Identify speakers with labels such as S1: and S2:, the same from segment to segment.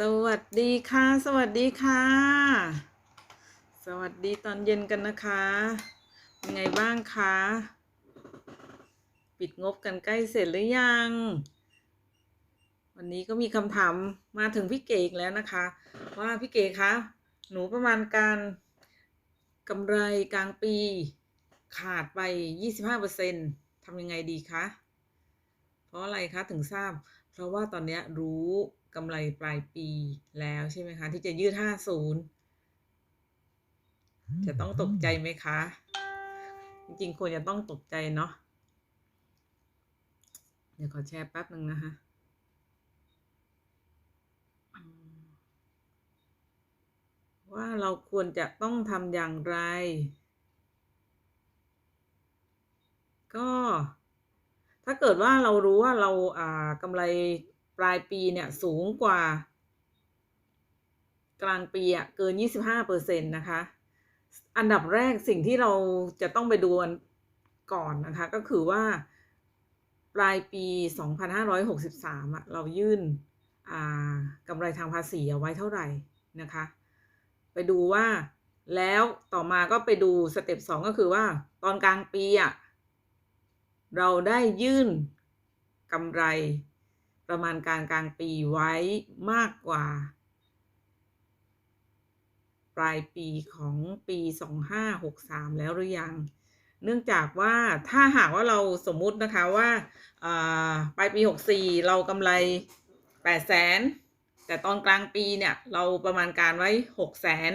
S1: สวัสดีค่ะ สวัสดีค่ะ สวัสดีตอนเย็นกันนะคะเป็นไงบ้างคะ ปิดงบกันใกล้เสร็จหรือยัง วันนี้ก็มีคำถามมาถึงพี่เก๋อีกแล้วนะคะ ว่าพี่เก๋คะหนูประมาณการกำไรกลางปีขาดไป 25%ทำยังไงดีคะ เพราะอะไรคะถึงทราบ เพราะว่าตอนเนี้ยรู้ กำไรปลายปีแล้วใช่ไหมคะ ที่จะยืด 50 จะต้องตกใจไหมคะ จริงๆควรจะต้องตกใจเนาะเดี๋ยวขอแชร์แป๊บหนึ่งนะคะอืมว่าเราควรจะต้องทำอย่างไร ก็ ถ้าเกิดว่าเรารู้ว่าเราอ่ากำไร ปลายปีเนี่ยสูงกว่า กลางปีอะเกิน 25%นะคะ อันดับแรกสิ่งที่เราจะต้องไปดูกันก่อนนะคะ ก็คือว่า ปลายปี 2563อะเรายื่นอ่ากำไรทางภาษีเอาไว้เท่าไหร่นะคะ ไปดูว่าแล้วต่อมาก็ไปดูสเต็ปสองก็คือว่าตอนกลางปีอะเราได้ยื่นกำไร ประมาณการกลางปีไว้มากกว่า ปลายปีของปี 2563 แล้วหรือยัง เนื่องจากว่าถ้าหากว่าเราสมมุตินะคะว่าปลายปี 64 เรากำไร800,000แต่ตอนกลางปีเนี่ยเราประมาณการไว้600,000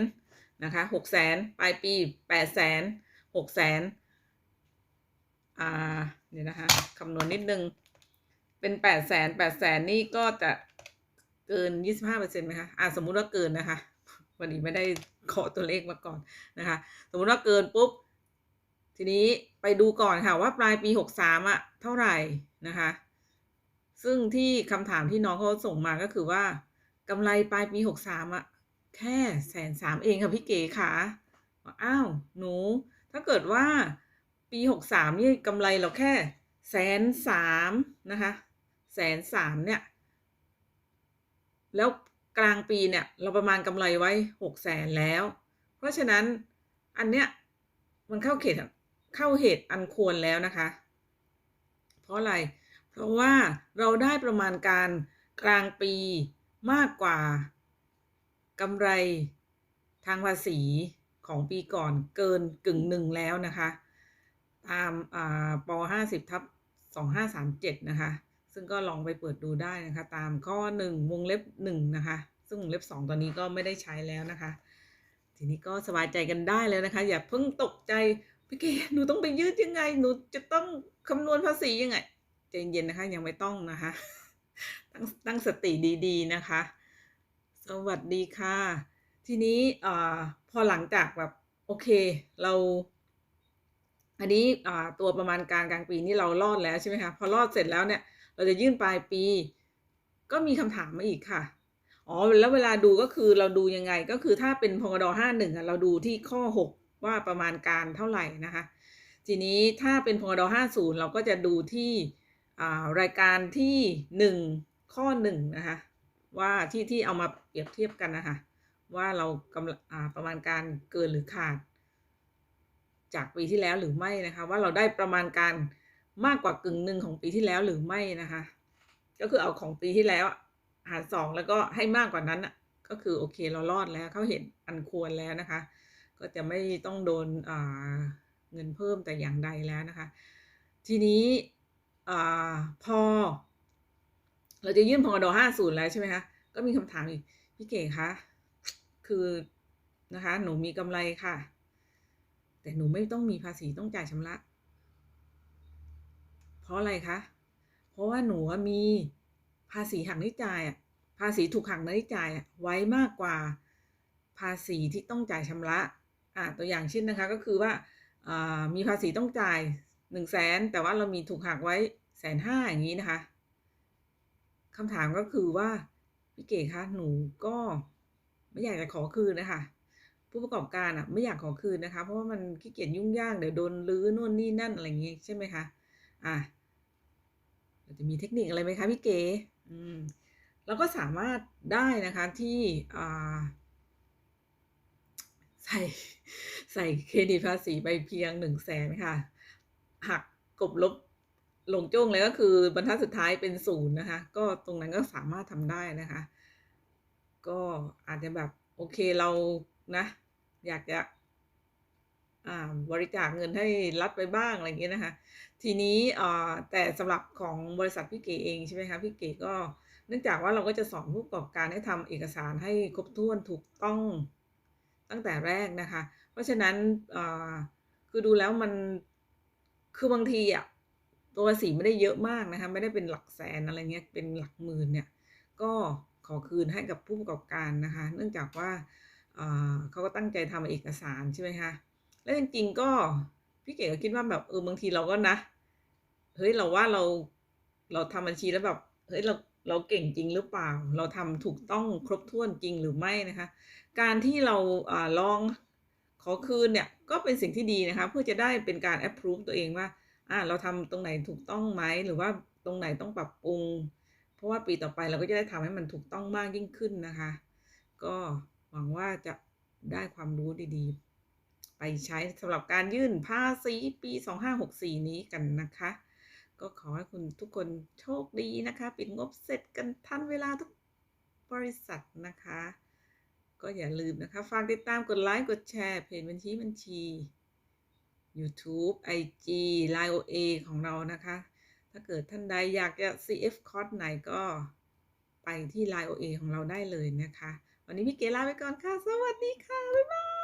S1: นะคะ600,000ปลายปี800,000 600,000อ่า เดี๋ยวนะคะคำนวณนิดนึง เป็นแปดแสนแปดแสนนี่ก็จะเกินยี่สิบห้าเปอร์เซ็นต์ไหมคะอ่าสมมุติว่าเกินนะคะ วันนี้ไม่ได้ขอตัวเลขมาก่อนนะคะ สมมุติว่าเกินปุ๊บ ทีนี้ไปดูก่อนค่ะว่าปลายปีหกสามอะเท่าไหร่นะคะ ซึ่งที่คำถามที่น้องเขาส่งมาก็คือว่ากำไรปลายปีหกสามอะแค่แสนสามเองค่ะพี่เก๋ค่ะอ้าวหนู ถ้าเกิดว่าปีหกสามนี่กำไรเราแค่แสนสามนะคะ แสนสามเนี่ย แล้วกลางปีเนี่ย เราประมาณกำไรไว้หกแสนแล้ว เพราะฉะนั้นอันเนี้ยมันเข้าเขตเข้าเหตุอันควรแล้วนะคะ เพราะอะไร เพราะว่าเราได้ประมาณการกลางปีมากกว่ากำไรทางภาษีของปีก่อนเกินกึ่งหนึ่งแล้วนะคะ ตามป 50 ทับ2537 นะคะ ซึ่งก็ลองไปเปิดดูได้นะคะ ตามข้อ 1 วงเล็บ1นะคะ ซึ่งวงเล็บ 2 ตอนนี้ก็ไม่ได้ใช้แล้วนะคะ ทีนี้ก็สบายใจกันได้แล้วนะคะ อย่าเพิ่งตกใจพี่เกหนูต้องไปยืดยังไง หนูจะต้องคำนวณภาษียังไงใจเย็นนะคะยังไม่ต้องนะคะ ตั้งตั้งสติดีๆนะคะ สวัสดีค่ะ ทีนี้อพอหลังจากแบบโอเคเรา อันนี้ตัวประมาณการกลางปีนี่เรารอดแล้วใช่ไหมคะพอรอดเสร็จแล้วเนี่ย เราจะยื่นปลายปี ก็มีคำถามมาอีกค่ะ อ๋อ แล้วเวลาดูก็คือเราดูยังไง ก็คือถ้าเป็นพงดห้าหนึ่งเราดูที่ข้อหกว่าประมาณการเท่าไหร่นะคะ ทีนี้ถ้าเป็นพงดห้าศูนย์เราก็จะดูที่รายการที่หนึ่งข้อหนึ่งนะคะว่าที่ที่เอามาเปรียบเทียบกันนะคะว่าเรากำลังประมาณการเกินหรือขาด จากปีที่แล้วหรือไม่นะคะ ว่าเราได้ประมาณการ มากกว่ากึ่งหนึ่งของปีที่แล้วหรือไม่นะคะ ก็คือเอาของปีที่แล้วหารสองแล้วก็ให้มากกว่านั้นก็คือโอเคเรารอดแล้วเขาเห็นอันควรแล้วนะคะ ก็จะไม่ต้องโดนเงินเพิ่มแต่อย่างใดแล้วนะคะ ทีนี้อพอ เราจะยื่นพอดห้าศูนย์แล้วใช่ไหมคะก็มีคำถามอีกพี่เก๋คะคือนะคะ หนูมีกำไรค่ะ แต่หนูไม่ต้องมีภาษีต้องจ่ายชำระ ราะอะไรคะ เพราะว่าหนูมีภาษีหักนิจ่ายอะ ภาษีถูกหักนิจ่ายอะไว้มากกว่าภาษีที่ต้องจ่ายชำระ อ่าตัวอย่างเช่นนะคะก็คือว่าอ่ามีภาษีต้องจ่ายหนึ่งแสนแต่ว่าเรามีถูกหักไว้แสนห้าอย่างนี้นะคะคำถามก็คือว่าพี่เก๋คะหนูก็ไม่อยากจะขอคืนนะคะผู้ประกอบการอะไม่อยากขอคืนนะคะ เพราะว่ามันขี้เกียจยุ่งยากเดี๋ยวโดนลื้อนู่นนี่นั่นอะไรอย่างงี้ใช่ไหมคะอะเรา จะมีเทคนิคอะไรไหมคะพี่เก๋อืมเราก็สามารถได้นะคะที่อ่าใส่ใส่เครดิตภาษีไปเพียงหนึ่งแสนค่ะ หักกบลบลงจ้งเลยก็คือบรรทัดสุดท้ายเป็นศูนย์นะคะ ก็ตรงนั้นก็สามารถทำได้นะคะ ก็อาจจะแบบโอเคเรานะ อยากจะ บริจาคเงินให้รัฐไปบ้างอะไรอย่างเงี้ยนะคะ ทีนี้แต่สำหรับของบริษัทพี่เก๋เองใช่ไหมคะพี่เก๋ก็เนื่องจากว่าเราก็จะสอนผู้ประกอบการให้ทำเอกสารให้ครบถ้วนถูกต้องตั้งแต่แรกนะคะ เพราะฉะนั้นคือดูแล้วมันคือบางทีอะตัวภาษีไม่ได้เยอะมากนะคะไม่ได้เป็นหลักแสนอะไรเงี้ยเป็นหลักหมื่นเนี่ยก็ขอคืนให้กับผู้ประกอบการนะคะ เนื่องจากว่าเขาก็ตั้งใจทำเอกสารใช่ไหมคะ แล้วจริงๆก็พี่เก๋ก็คิดว่าแบบเออบางทีเราก็นะเฮ้ยเราว่าเราเราทำบัญชีแล้วแบบเฮ้ยเราเราเก่งจริงหรือเปล่า เราทำถูกต้องครบถ้วนจริงหรือไม่นะคะ การที่เราอ่าลองขอคืนเนี่ยก็เป็นสิ่งที่ดีนะคะเพื่อจะได้เป็นการ approve ตัวเองว่าอ่าเราทำตรงไหนถูกต้องไหมหรือว่าตรงไหนต้องปรับปรุง เพราะว่าปีต่อไปเราก็จะได้ทำให้มันถูกต้องมากยิ่งขึ้นนะคะ ก็หวังว่าจะได้ความรู้ดีๆ ไปใช้สำหรับการยื่นภาษีปี 2564 นี้กันนะคะ ก็ขอให้คุณทุกคนโชคดีนะคะ ปิดงบเสร็จกันทันเวลาทุกบริษัทนะคะ ก็อย่าลืมนะคะ ฝากติดตามกดไลค์กดแชร์ เพจบัญชีบัญชี YouTube IG Line OA ของเรานะคะ ถ้าเกิดท่านใดอยากจะ CF คอร์สไหนก็ไปที่ Line OA ของเราได้เลยนะคะ วันนี้พี่เกลาไปก่อนค่ะ สวัสดีค่ะ บ๊ายบาย